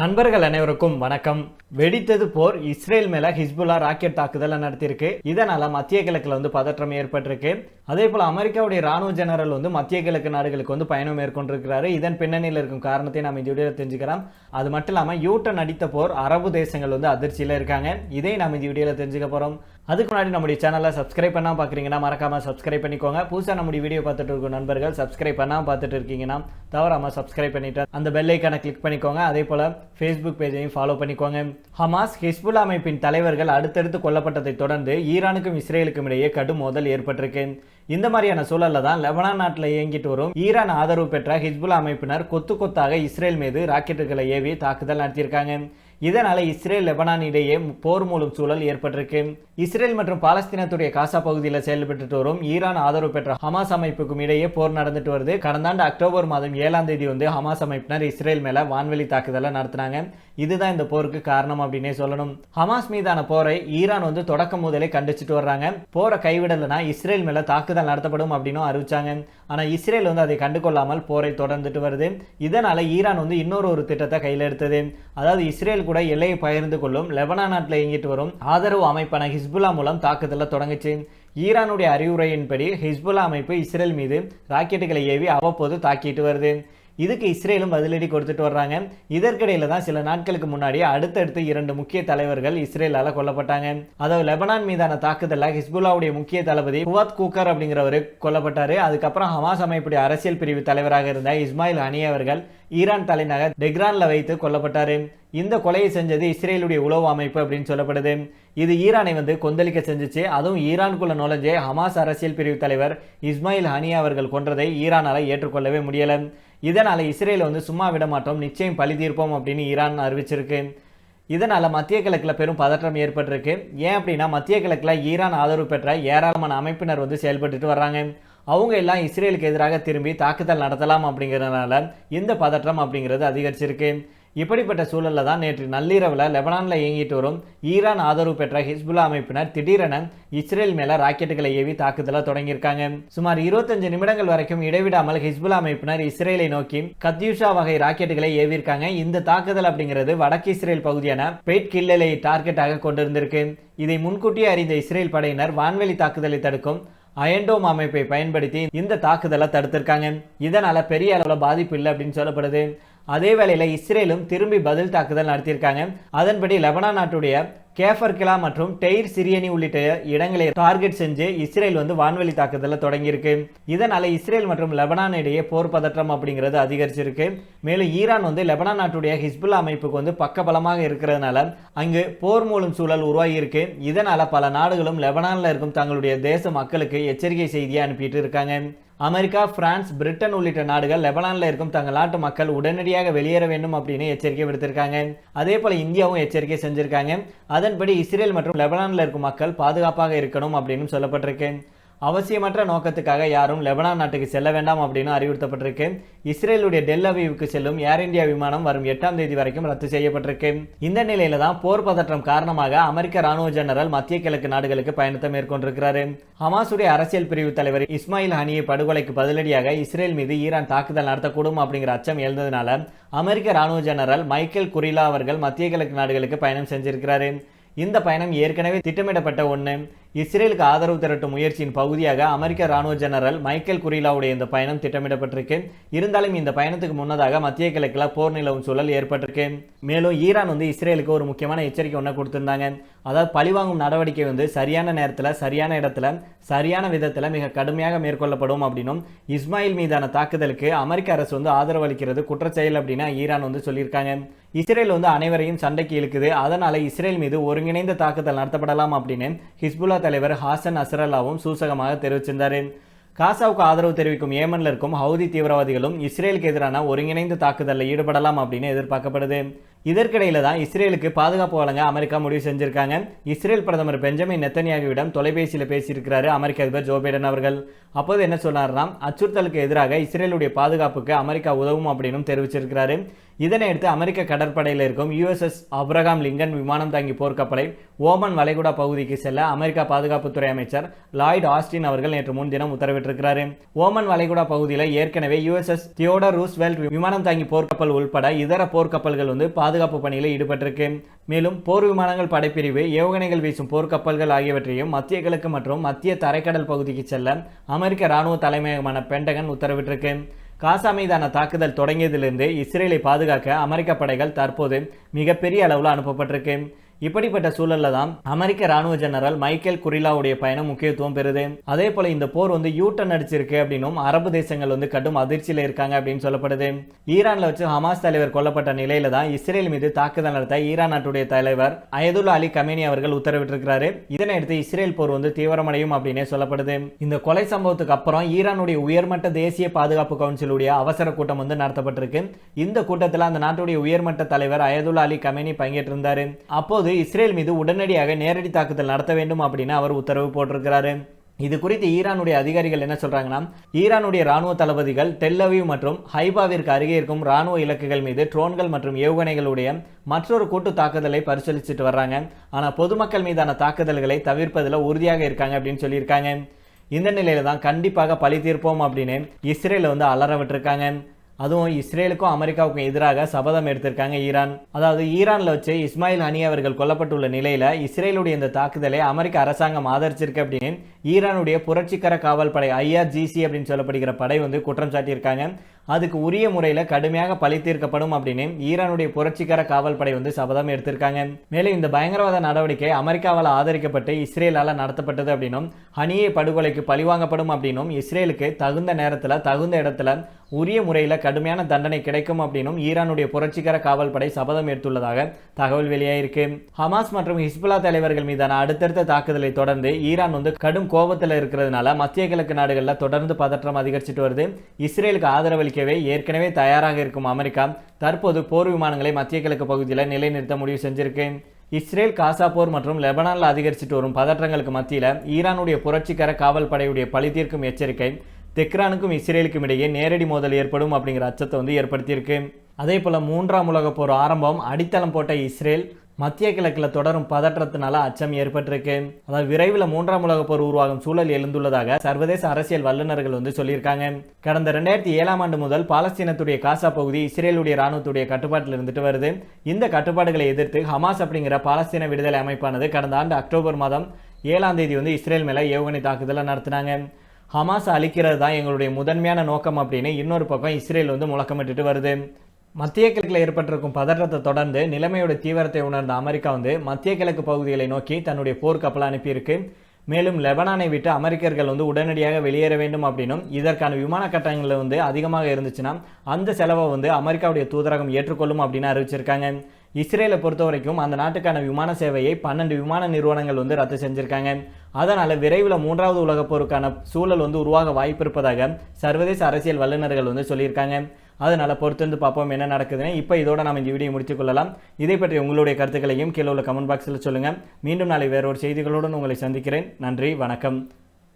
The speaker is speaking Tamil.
நண்பர்கள் அனைவருக்கும் வணக்கம். வெடித்தது போர் இஸ்ரேல் மேல ஹிஸ்புல்லா ராக்கெட் தாக்குதலை நடத்தியிருக்கு. இதனால மத்திய கிழக்குல வந்து பதற்றம் ஏற்பட்டிருக்கு. அதே போல் அமெரிக்காவுடைய ராணுவ ஜெனரல் வந்து மத்திய கிழக்கு நாடுகளுக்கு வந்து பயணம் மேற்கொண்டிருக்கிறாரு. இதன் பின்னணியில் இருக்கும் காரணத்தை நம்ம இந்த வீடியோவில் தெரிஞ்சுக்கிறோம் அது மட்டும் இல்லாமல் யூட்டன் அடித்த போர் அரபு தேசங்கள் வந்து அதிர்ச்சியில் இருக்காங்க. இதை நம்ம இந்த வீடியோவில் தெரிஞ்சுக்க போகிறோம் அதுக்கு முன்னாடி நம்முடைய சேனலை சப்ஸ்கிரைப் பண்ணால் பார்க்குறீங்கன்னா மறக்காமல் சப்ஸ்கிரைப் பண்ணிக்கோங்க. புதுசாக நம்முடைய வீடியோ பார்த்துட்டு இருக்கும் நண்பர்கள் சப்ஸ்கிரைப் பண்ணால் பார்த்துட்டு இருக்கீங்கன்னா தவறாமல் சப்ஸ்கிரைப் பண்ணிட்டு அந்த பெல் ஐக்கானை கிளிக் பண்ணிக்கோங்க. அதே போல் ஃபேஸ்புக் பேஜையும் ஃபாலோ பண்ணிக்கோங்க. ஹமாஸ் ஹிஸ்புல் அமைப்பின் தலைவர்கள் அடுத்தடுத்து கொல்லப்பட்டதை தொடர்ந்து ஈரானுக்கும் இஸ்ரேலுக்கும் இடையே கடும் மோதல் ஏற்பட்டிருக்கு. இந்த மாதிரியான சூழலில் தான் லெபனான் நாட்டில் இயங்கிட்டு வரும். ஈரான் ஆதரவு பெற்ற ஹிஸ்புல்லா அமைப்பினர் கொத்து கொத்தாக இஸ்ரேல் மீது ராக்கெட்டுகளை ஏவி தாக்குதல் நடத்தியிருக்காங்க. இதனால் இஸ்ரேல் லெபனான் இடையே போர் மூலம் சூழல் ஏற்பட்டிருக்கு. இஸ்ரேல் மற்றும் பாலஸ்தீனத்துடைய காசா பகுதியில் செயல்பட்டு வரும் ஈரான் ஆதரவு பெற்ற ஹமாஸ் அமைப்புக்கும் இடையே போர் நடந்துட்டு வருது. கடந்த ஆண்டு அக்டோபர் மாதம் ஏழாம் தேதி வந்து ஹமாஸ் அமைப்பினர் இஸ்ரேல் மேல வான்வெளி தாக்குதலை நடத்தினாங்க. இதுதான் இந்த போருக்கு காரணம் அப்படின்னே சொல்லணும். ஹமாஸ் மீதான போரை ஈரான் வந்து தொடக்கம் முதலே கண்டிச்சுட்டு வர்றாங்க. போரை கைவிடலைன்னா இஸ்ரேல் மேல தாக்குதல் நடத்தப்படும் அப்படின்னு அறிவிச்சாங்க. ஆனால் இஸ்ரேல் வந்து அதை கண்டுகொள்ளாமல் போரை தொடர்ந்துட்டு வருது. இதனால் ஈரான் வந்து இன்னொரு ஒரு திட்டத்தை கையில் எடுத்தது. அதாவது இஸ்ரேல் கூட எல்லையை பகிர்ந்து கொள்ளும் லெபனா நாட்டில் இயங்கிட்டு வரும் ஆதரவு அமைப்பான ஹிஸ்புல்லா மூலம் தாக்குதலை தொடங்குச்சு. ஈரானுடைய அறிவுரையின்படி ஹிஸ்புல்லா அமைப்பு இஸ்ரேல் மீது ராக்கெட்டுகளை ஏவி அவ்வப்போது தாக்கிட்டு வருது. இதுக்கு இஸ்ரேலும் பதிலடி கொடுத்துட்டு வர்றாங்க. இதற்கிடையில தான் சில நாட்களுக்கு முன்னாடி அடுத்தடுத்து இரண்டு முக்கிய தலைவர்கள் இஸ்ரேலால் கொல்லப்பட்டாங்க. அதாவது லெபனான் மீதான தாக்குதலில் ஹிஸ்புல்லாவுடைய முக்கிய தளபதி ஹுவாத் கூக்கர் அப்படிங்கிறவர் கொல்லப்பட்டாரு. அதுக்கப்புறம் ஹமாஸ் அமைப்புடைய அரசியல் பிரிவு தலைவராக இருந்த இஸ்மாயில் ஹனி அவர்கள் ஈரான் தலைநகர் டெக்ரான்ல வைத்து கொல்லப்பட்டாரு. இந்த கொலையை செஞ்சது இஸ்ரேலுடைய உளவு அமைப்பு அப்படின்னு சொல்லப்படுது. இது ஈரானை வந்து கொந்தளிக்க செஞ்சிச்சு. அதுவும் ஈரானுக்குள்ள நுழைஞ்சே ஹமாஸ் அரசியல் பிரிவு தலைவர் இஸ்மாயில் ஹனி அவர்கள் கொன்றதை ஈரானால ஏற்றுக்கொள்ளவே முடியலை. இதனால் இஸ்ரேலை வந்து சும்மா விட மாட்டோம் நிச்சயம் பழி தீர்ப்போம் அப்படின்னு ஈரான் அறிவிச்சிருக்கு. இதனால் மத்திய கிழக்கில் பெரும் பதற்றம் ஏற்பட்டிருக்கு. ஏன் அப்படின்னா மத்திய கிழக்கில் ஈரான் ஆதரவு பெற்ற ஏராளமான அமைப்பினர் வந்து செயல்பட்டுட்டு வர்றாங்க. அவங்க எல்லாம் இஸ்ரேலுக்கு எதிராக திரும்பி தாக்குதல் நடத்தலாம் அப்படிங்கிறதுனால இந்த பதற்றம் அப்படிங்கிறது அதிகரிச்சிருக்கு. இப்படிப்பட்ட சூழலில் தான் நேற்று நள்ளிரவில் லெபனானில் இயங்கிட்டு வரும் ஈரான் ஆதரவு பெற்ற ஹிஸ்புல்லா அமைப்பினர் திடீரென இஸ்ரேல் மேலே ராக்கெட்டுகளை ஏவி தாக்குதலை தொடங்கியிருக்காங்க. சுமார் இருபத்தஞ்சு நிமிடங்கள் வரைக்கும் இடைவிடாமல் ஹிஸ்புல்லா அமைப்பினர் இஸ்ரேலை நோக்கி கத்யூஷா வகை ராக்கெட்டுகளை ஏவியிருக்காங்க. இந்த தாக்குதல் அப்படிங்கிறது வடக்கு இஸ்ரேல் பகுதியான பெய்ட் கில்லலை டார்கெட்டாக கொண்டிருந்திருக்கு. இதை முன்கூட்டியே அறிந்த இஸ்ரேல் படையினர் வான்வெளி தாக்குதலை தடுக்கும் அயன்டோம் அமைப்பை பயன்படுத்தி இந்த தாக்குதலை தடுத்திருக்காங்க. இதனால பெரிய அளவில் பாதிப்பு இல்லை அப்படின்னு சொல்லப்படுது. அதே வேளையில் இஸ்ரேலும் திரும்பி பதில் தாக்குதல் நடத்தியிருக்காங்க. அதன்படி லெபனான் நாட்டுடைய கேஃபர்கிலா மற்றும் டெய்ர் சிரியனி உள்ளிட்ட இடங்களை டார்கெட் செஞ்சு இஸ்ரேல் வந்து வான்வெளி தாக்குதலை தொடங்கியிருக்கு. இதனால் இஸ்ரேல் மற்றும் லெபனான் இடையே போர் பதற்றம் அப்படிங்கிறது அதிகரிச்சிருக்கு. மேலும் ஈரான் வந்து லெபனான் நாட்டுடைய ஹிஸ்புல்லா அமைப்புக்கு வந்து பக்கபலமாக இருக்கிறதுனால அங்கு போர் மூலம் சூழல் உருவாகியிருக்கு. இதனால் பல நாடுகளும் லெபனானில் இருக்கும் தங்களுடைய தேச மக்களுக்கு எச்சரிக்கை செய்தியை அனுப்பிட்டு இருக்காங்க. அமெரிக்கா பிரான்ஸ் பிரிட்டன் உள்ளிட்ட நாடுகள் லெபனானில் இருக்கும் தங்கள் நாட்டு மக்கள் உடனடியாக வெளியேற வேண்டும் அப்படின்னு எச்சரிக்கை விடுத்திருக்காங்க. அதே போல இந்தியாவும் எச்சரிக்கை செஞ்சிருக்காங்க. அதன்படி இஸ்ரேல் மற்றும் லெபனானில் இருக்கும் மக்கள் பாதுகாப்பாக இருக்கணும் அப்படின்னு சொல்லப்பட்டிருக்கு. அவசியமற்ற நோக்கத்துக்காக யாரும் லெபனான் நாட்டுக்கு செல்ல வேண்டாம் அப்படின்னு அறிவுறுத்தப்பட்டிருக்கு. இஸ்ரேலுடைய டெல் அவீவுக்கு செல்லும் ஏர் இந்தியா விமானம் வரும் எட்டாம் தேதி வரைக்கும் ரத்து செய்யப்பட்டிருக்கு. இந்த நிலையில தான் போர் பதற்றம் காரணமாக அமெரிக்க ராணுவ ஜெனரல் மத்திய கிழக்கு நாடுகளுக்கு பயணத்தை மேற்கொண்டிருக்கிறாரு. ஹமாசுடைய அரசியல் பிரிவு தலைவர் இஸ்மாயில் ஹனியை படுகொலைக்கு பதிலடியாக இஸ்ரேல் மீது ஈரான் தாக்குதல் நடத்தக்கூடும் அப்படிங்கிற அச்சம் எழுந்ததுனால அமெரிக்க ராணுவ ஜெனரல் மைக்கேல் குரிலா அவர்கள் மத்திய கிழக்கு நாடுகளுக்கு பயணம் செஞ்சிருக்கிறாரு. இந்த பயணம் ஏற்கனவே திட்டமிடப்பட்ட ஒன்று இஸ்ரேலுக்கு ஆதரவு திரட்டும் முயற்சியின் பகுதியாக அமெரிக்க ராணுவ ஜெனரல் மைக்கேல் குரிலாவுடைய இந்த பயணம் திட்டமிடப்பட்டிருக்கு. இருந்தாலும் இந்த பயணத்துக்கு முன்னதாக மத்திய கிழக்கில் போர் நிலவும் சூழல் ஏற்பட்டிருக்கு. மேலும் ஈரான் வந்து இஸ்ரேலுக்கு ஒரு முக்கியமான எச்சரிக்கை ஒன்று கொடுத்திருந்தாங்க. அதாவது பழிவாங்கும் நடவடிக்கை வந்து சரியான நேரத்தில் சரியான இடத்துல சரியான விதத்தில் மிக கடுமையாக மேற்கொள்ளப்படும் அப்படின்னும் இஸ்மாயில் மீதான தாக்குதலுக்கு அமெரிக்க அரசு வந்து ஆதரவு அளிக்கிறது குற்றச்செயல் அப்படின்னா ஈரான் வந்து சொல்லியிருக்காங்க. இஸ்ரேல் வந்து அனைவரையும் சண்டைக்கு இழுக்குது. அதனால இஸ்ரேல் மீது ஒருங்கிணைந்த தாக்குதல் நடத்தப்படலாம் அப்படின்னு ஹிஸ்புல்லா தலைவர் ஹாசன் அசரல்லாவும் சூசகமாக தெரிவிச்சிருந்தார். காசாவுக்கு ஆதரவு தெரிவிக்கும் ஏமனில் இருக்கும் ஹவுதி தீவிரவாதிகளும் இஸ்ரேலுக்கு எதிரான ஒருங்கிணைந்த தாக்குதலில் ஈடுபடலாம் அப்படின்னு எதிர்பார்க்கப்படுது. இதற்கிடையில தான் இஸ்ரேலுக்கு பாதுகாப்பு வழங்க அமெரிக்கா முடிவு செஞ்சிருக்காங்க. இஸ்ரேல் பிரதமர் பெஞ்சமின் நெத்தனியாகுவிடம் தொலைபேசியில் பேசியிருக்கிறாரு அமெரிக்க அதிபர் ஜோ பைடன் அவர்கள். அப்போது என்ன சொன்னார்னா அச்சுறுத்தலுக்கு எதிராக இஸ்ரேலுடைய பாதுகாப்புக்கு அமெரிக்கா உதவும் அப்படின்னு தெரிவிச்சிருக்கிறாரு. இதனை அடுத்து அமெரிக்க கடற்படையில் இருக்கும் யுஎஸ்எஸ் அப்ரகாம் லிங்கன் விமானம் தாங்கி போர்க்கப்பலை ஓமன் வளைகுடா பகுதிக்கு செல்ல அமெரிக்கா பாதுகாப்புத்துறை அமைச்சர் லாய்ட் ஆஸ்டின் அவர்கள் நேற்று முன்தினம் உத்தரவிட்டிருக்கிறார். ஓமன் வளைகுடா பகுதியில் ஏற்கனவே யுஎஸ்எஸ் தியோடர் ரூஸ்வெல்ட் விமானம் தாங்கி போர்க்கப்பல் உள்பட இதர போர்க்கப்பல்கள் வந்து பாதுகாப்பு பணியில் ஈடுபட்டிருக்கு. மேலும் போர் விமானங்கள் படைப்பிரிவு ஏவுகணைகள் வீசும் போர்க்கப்பல்கள் ஆகியவற்றையும் மத்திய கிழக்கு மற்றும் மத்திய தரைக்கடல் பகுதிக்கு செல்ல அமெரிக்க ராணுவ தலைமையகமான பென்டகன் உத்தரவிட்டிருக்கு. காசா மீதான தாக்குதல் தொடங்கியதிலிருந்து இஸ்ரேலை பாதுகாக்க அமெரிக்க படைகள் தற்போது மிகப்பெரிய அளவில் அனுப்பப்பட்டிருக்கு. இப்படிப்பட்ட சூழல்ல தான் அமெரிக்க ராணுவ ஜெனரல் மைக்கேல் குரிலாவுடைய பயணம் முக்கியத்துவம் பெறுது. அதே போல இந்த போர் வந்து யூட்டன் அடிச்சிருக்கு அப்படின்னும் அரபு தேசங்கள் வந்து கடும் அதிர்ச்சியில் இருக்காங்க அப்படின்னு சொல்லப்படுது. ஈரான்ல வச்சு ஹமாஸ் தலைவர் கொல்லப்பட்ட நிலையில தான் இஸ்ரேல் மீது தாக்குதல் நடத்த ஈரான் நாட்டுடைய தலைவர் அயதுல்லா அலி கமேனி அவர்கள் உத்தரவிட்டிருக்கிறாரு. இதனையடுத்து இஸ்ரேல் போர் வந்து தீவிரமடையும் அப்படின்னே சொல்லப்படுது. இந்த கொலை சம்பவத்துக்கு அப்புறம் ஈரானுடைய உயர்மட்ட தேசிய பாதுகாப்பு கவுன்சிலுடைய அவசர கூட்டம் வந்து நடத்தப்பட்டிருக்கு. இந்த கூட்டத்தில் அந்த நாட்டுடைய உயர்மட்ட தலைவர் அயதுல்லா அலி கமேனி பங்கேற்றிருந்தாரு. அப்போது இஸ்ரேல் மீது உடனடியாக நேரடி தாக்குதல் நடத்த வேண்டும் அப்படின்னு அவர் உத்தரவு போட்டிருக்கிறாரு. இது குறித்து ஈரானுடைய அதிகாரிகள் என்ன சொல்றாங்கன்னா ஈரானுடைய ராணுவ தளபதிகள் டெல்லவியூ மற்றும் ஹைபாவிற்கு அருகே இருக்கும் ராணுவ இலக்குகள் மீது ட்ரோன்கள் மற்றும் ஏவுகணைகளுடைய மற்றொரு கூட்டு தாக்குதலை பரிசீலிச்சுட்டு வர்றாங்க. ஆனால் பொதுமக்கள் மீதான தாக்குதல்களை தவிர்ப்பதில் உறுதியாக இருக்காங்க அப்படின்னு சொல்லியிருக்காங்க. இந்த நிலையில தான் கண்டிப்பாக பழி தீர்ப்போம் அப்படின்னு இஸ்ரேல வந்து அலற விட்டுருக்காங்க அதுவும் இஸ்ரேலுக்கும் அமெரிக்காவுக்கும் எதிராக சபதம் எடுத்திருக்காங்க ஈரான். அதாவது ஈரானில் வச்சு இஸ்மாயில் ஹனி அவர்கள் கொல்லப்பட்டுள்ள நிலையில் இஸ்ரேலுடைய இந்த தாக்குதலை அமெரிக்க அரசாங்கம் ஆதரிச்சிருக்கு அப்படின்னு ஈரானுடைய புரட்சிகர காவல் படை ஐஆர்ஜிசி அப்படின்னு சொல்லப்படுகிற படை வந்து குற்றம் சாட்டியிருக்காங்க. அதுக்கு உரிய முறையில் கடுமையாக பழி தீர்க்கப்படும் அப்படின்னு ஈரானுடைய புரட்சிகர காவல்படை வந்து சபதம் எடுத்திருக்காங்க. மேலும் இந்த பயங்கரவாத நடவடிக்கை அமெரிக்காவால் ஆதரிக்கப்பட்டு இஸ்ரேலால் நடத்தப்பட்டது அப்படின்னும் ஹனியை படுகொலைக்கு பழிவாங்கப்படும் அப்படின்னும் இஸ்ரேலுக்கு தகுந்த நேரத்தில் தகுந்த இடத்துல உரிய முறையில் கடுமையான தண்டனை கிடைக்கும் அப்படின்னும் ஈரானுடைய புரட்சிகர காவல்படை சபதம் எடுத்துள்ளதாக தகவல் வெளியாயிருக்கு. ஹமாஸ் மற்றும் ஹிஸ்புல்லா தலைவர்கள் மீதான அடுத்தடுத்த தாக்குதலை தொடர்ந்து ஈரான் வந்து கடும் கோபத்தில் இருக்கிறதுனால மத்திய கிழக்கு நாடுகளில் தொடர்ந்து பதற்றம் அதிகரிச்சுட்டு வருது. இஸ்ரேலுக்கு ஆதரவளிக்க ஆதரவளிக்கவே ஏற்கனவே தயாராக இருக்கும் அமெரிக்கா தற்போது போர் விமானங்களை மத்திய கிழக்கு பகுதியில் நிலைநிறுத்த முடிவு செஞ்சிருக்கு இஸ்ரேல் காசா போர் மற்றும் லெபனானில் அதிகரிச்சுட்டு வரும் பதற்றங்களுக்கு மத்தியில் ஈரானுடைய புரட்சிகர காவல் படையுடைய பழி தீர்க்கும் எச்சரிக்கை தெக்ரானுக்கும் இஸ்ரேலுக்கும் இடையே நேரடி மோதல் ஏற்படும் அப்படிங்கிற அச்சத்தை வந்து ஏற்படுத்தியிருக்கு. அதே போல் மூன்றாம் உலக போர் ஆரம்பம் அடித்தளம் போட்ட இஸ்ரேல் மத்திய கிழக்கில் தொடரும் பதற்றத்தினால அச்சம் ஏற்பட்டிருக்கு. அதாவது விரைவில் மூன்றாம் உலகப் போர் உருவாகும் சூழல் எழுந்துள்ளதாக சர்வதேச அரசியல் வல்லுநர்கள் வந்து சொல்லியிருக்காங்க. கடந்த ரெண்டாயிரத்தி ஏழாம் ஆண்டு முதல் பாலஸ்தீனத்துடைய காசா பகுதி இஸ்ரேலுடைய ராணுவத்துடைய கட்டுப்பாட்டில் இருந்துட்டு வருது. இந்த கட்டுப்பாடுகளை எதிர்த்து ஹமாஸ் அப்படிங்கிற பாலஸ்தீன விடுதலை அமைப்பானது கடந்த ஆண்டு அக்டோபர் மாதம் ஏழாம் தேதி வந்து இஸ்ரேல் மேலே ஏவுகணை தாக்குதலை நடத்தினாங்க. ஹமாஸ் அழிக்கிறது தான் எங்களுடைய முதன்மையான நோக்கம் அப்படின்னு இன்னொரு பக்கம் இஸ்ரேல் வந்து முழக்கமிட்டுட்டு வருது. மத்திய கிழக்கில் ஏற்பட்டிருக்கும் பதற்றத்தை தொடர்ந்து நிலைமையோட தீவிரத்தை உணர்ந்த அமெரிக்கா வந்து மத்திய கிழக்கு பகுதிகளை நோக்கி தன்னுடைய போர்க்கப்பலை அனுப்பியிருக்கு. மேலும் லெபனானை விட்டு அமெரிக்கர்கள் வந்து உடனடியாக வெளியேற வேண்டும் அப்படின்னும் இதற்கான விமான கட்டணங்கள் வந்து அதிகமாக இருந்துச்சுன்னா அந்த செலவை வந்து அமெரிக்காவுடைய தூதரகம் ஏற்றுக்கொள்ளும் அப்படின்னு அறிவிச்சிருக்காங்க. இஸ்ரேலை பொறுத்த வரைக்கும் அந்த நாட்டுக்கான விமான சேவையை பன்னெண்டு விமான நிறுவனங்கள் வந்து ரத்து செஞ்சுருக்காங்க. அதனால் விரைவில் மூன்றாவது உலகப் போருக்கான சூழல் வந்து உருவாக வாய்ப்பு இருப்பதாக சர்வதேச அரசியல் வல்லுநர்கள் வந்து சொல்லியிருக்காங்க. அதனால் பொறுத்திருந்து பார்ப்போம் என்ன நடக்குதுன்னு. இப்போ இதோட நம்ம இந்த வீடியோ முடித்துக் கொள்ளலாம். இதை பற்றி உங்களுடைய கருத்துக்களையும் கீழே உள்ள கமெண்ட் பாக்ஸில் சொல்லுங்கள் மீண்டும் நாளை வேறொரு செய்திகளுடன் உங்களை சந்திக்கிறேன். நன்றி வணக்கம்.